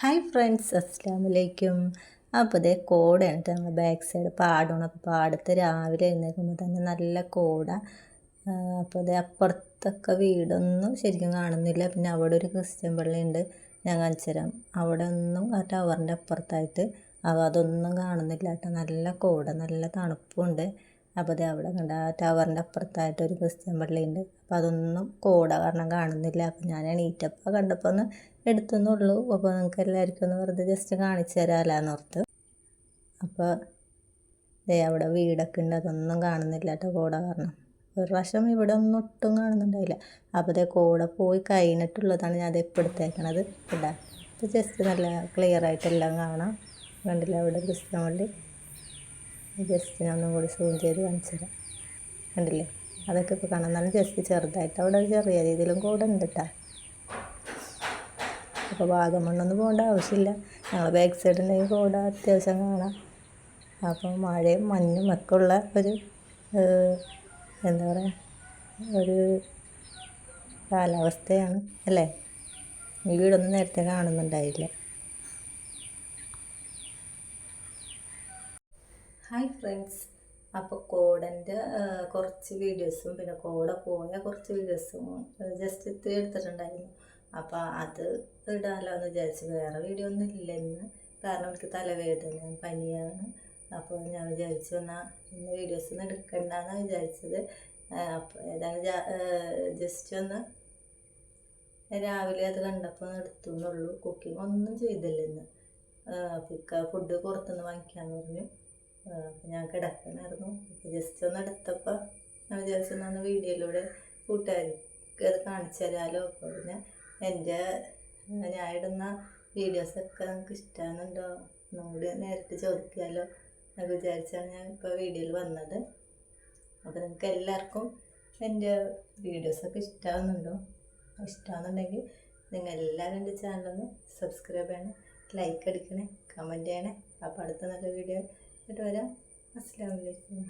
Hi friends അസ്സാം വലൈക്കും അപ്പോൾ അതേ കോടയാണ് കേട്ടോ നമ്മൾ ബാക്ക് സൈഡ് പാടണം അപ്പോൾ പാടത്ത് രാവിലെ എഴുന്നേൽക്കുമ്പോൾ തന്നെ നല്ല കോട. അപ്പോൾ അതേ അപ്പുറത്തൊക്കെ വീടൊന്നും ശരിക്കും കാണുന്നില്ല. പിന്നെ അവിടെ ഒരു ക്രിസ്ത്യൻ പള്ളിയുണ്ട്. ഞാൻ കാണിച്ചു തരാം. അവിടെ ഒന്നും ആ ടവറിന്റെ അപ്പുറത്തായിട്ട് അപ്പോൾ അതൊന്നും കാണുന്നില്ല കേട്ടോ നല്ല കോട നല്ല തണുപ്പുണ്ട്. അപ്പോൾ അത് അവിടെ കണ്ട ആ ടവറിന്റെ അപ്പുറത്തായിട്ട് ഒരു ക്രിസ്ത്യൻ പള്ളിയുണ്ട്. അപ്പോൾ അതൊന്നും കോട കാരണം കാണുന്നില്ല. അപ്പോൾ ഞാൻ എണീറ്റപ്പോൾ കണ്ടപ്പോൾ ഒന്ന് എടുത്തെന്നുള്ളൂ അപ്പോൾ നിങ്ങൾക്ക് എല്ലാവർക്കും ഒന്ന് വെറുതെ ജസ്റ്റ് കാണിച്ചു തരാമല്ലോ ഓർത്ത്. അപ്പോൾ ദേ അവിടെ വീടൊക്കെ ഉണ്ട്. അതൊന്നും കാണുന്നില്ല കേട്ടോ കോട കാരണം. ഒരു പ്രാവശ്യം ഇവിടെ ഒന്നും ഒട്ടും കാണുന്നുണ്ടായില്ല. അപ്പോൾ അതേ കോട പോയി കഴിഞ്ഞിട്ടുള്ളതാണ് ഞാൻ അത് ഇപ്പോൾ എടുത്തേക്കണത്. ഇടാ ജസ്റ്റ് നല്ല ക്ലിയർ ആയിട്ടെല്ലാം കാണാം. കണ്ടില്ല അവിടെ ക്രിസ്ത്യൻ പള്ളി? ജസ്റ്റ് ഒന്നും കൂടി സൂം ചെയ്ത് കാണിച്ചു തരാം. കണ്ടില്ലേ? അതൊക്കെ ഇപ്പോൾ കാണാം. എന്നാലും ജസ്റ്റ് ചെറുതായിട്ട് അവിടെ ചെറിയ രീതിയിലും കൂടെ ഉണ്ട് കേട്ടോ അപ്പോൾ വാഗമണ്ണൊന്നും പോകേണ്ട ആവശ്യമില്ല. ഞങ്ങൾ ബാക്ക് സൈഡ് ഉണ്ടെങ്കിൽ കൂടെ അത്യാവശ്യം കാണാം. അപ്പോൾ മഴയും മഞ്ഞും ഒക്കെ ഉള്ള ഒരു എന്താ പറയുക ഒരു കാലാവസ്ഥയാണ് അല്ലേ? ഈ വീടൊന്നും നേരത്തെ കാണുന്നുണ്ടായില്ല. ഹായ് ഫ്രണ്ട്സ് അപ്പോൾ കോടന്റെ കുറച്ച് വീഡിയോസും പിന്നെ കോട പോയ കുറച്ച് വീഡിയോസും ജസ്റ്റ് ഇത്തിരി എടുത്തിട്ടുണ്ടായിരുന്നു. അപ്പോൾ അത് ഇടാമല്ലോ എന്ന് വിചാരിച്ചു വേറെ വീഡിയോ ഒന്നും ഇല്ലെന്ന്. കാരണം എനിക്ക് തലവേദന പനിയാണ്. അപ്പോൾ ഞാൻ വിചാരിച്ചു എന്നാൽ ഇന്ന് വീഡിയോസ് ഒന്നും എടുക്കണ്ടെന്നാണ് വിചാരിച്ചത്. അപ്പോൾ ഏതായാലും ജസ്റ്റ് ഒന്ന് രാവിലെ അത് കണ്ടപ്പോൾ എടുത്തു എന്നുള്ളൂ. കുക്കിംഗ് ഒന്നും ചെയ്തില്ലെന്ന്. ഫുഡ് പുറത്തുനിന്ന് വാങ്ങിക്കാമെന്ന് പറഞ്ഞു. ഞാൻ കിടക്കണമായിരുന്നു ജസ്റ്റ് ഒന്ന് എടുത്തപ്പോൾ ഞാൻ വിചാരിച്ചു ഒന്ന് വീഡിയോയിലൂടെ കൂട്ടുകാർക്ക് അത് കാണിച്ചു അപ്പോൾ പിന്നെ എന്റെ ഞാൻ ഇടുന്ന വീഡിയോസൊക്കെ നിങ്ങൾക്ക് ഇഷ്ടമാകുന്നുണ്ടോ ഒന്നുകൂടി നേരിട്ട് ചോദിക്കാമല്ലോ എന്നൊക്കെ വിചാരിച്ചാണ് ഞാൻ ഇപ്പോൾ വീഡിയോയിൽ വന്നത്. അപ്പോൾ നിങ്ങൾക്ക് എല്ലാവർക്കും എന്റെ വീഡിയോസൊക്കെ ഇഷ്ടമാകുന്നുണ്ടോ ഇഷ്ടമാണെന്നുണ്ടെങ്കിൽ നിങ്ങൾ എല്ലാവരും എന്റെ ചാനലൊന്ന് സബ്സ്ക്രൈബ് ചെയ്യണം ലൈക്ക് അടിക്കണേ കമന്റ് ചെയ്യണേ. അപ്പോൾ അടുത്ത നല്ല വീഡിയോ ആയിട്ട് വരാം. അസ്സാം വലൈക്കും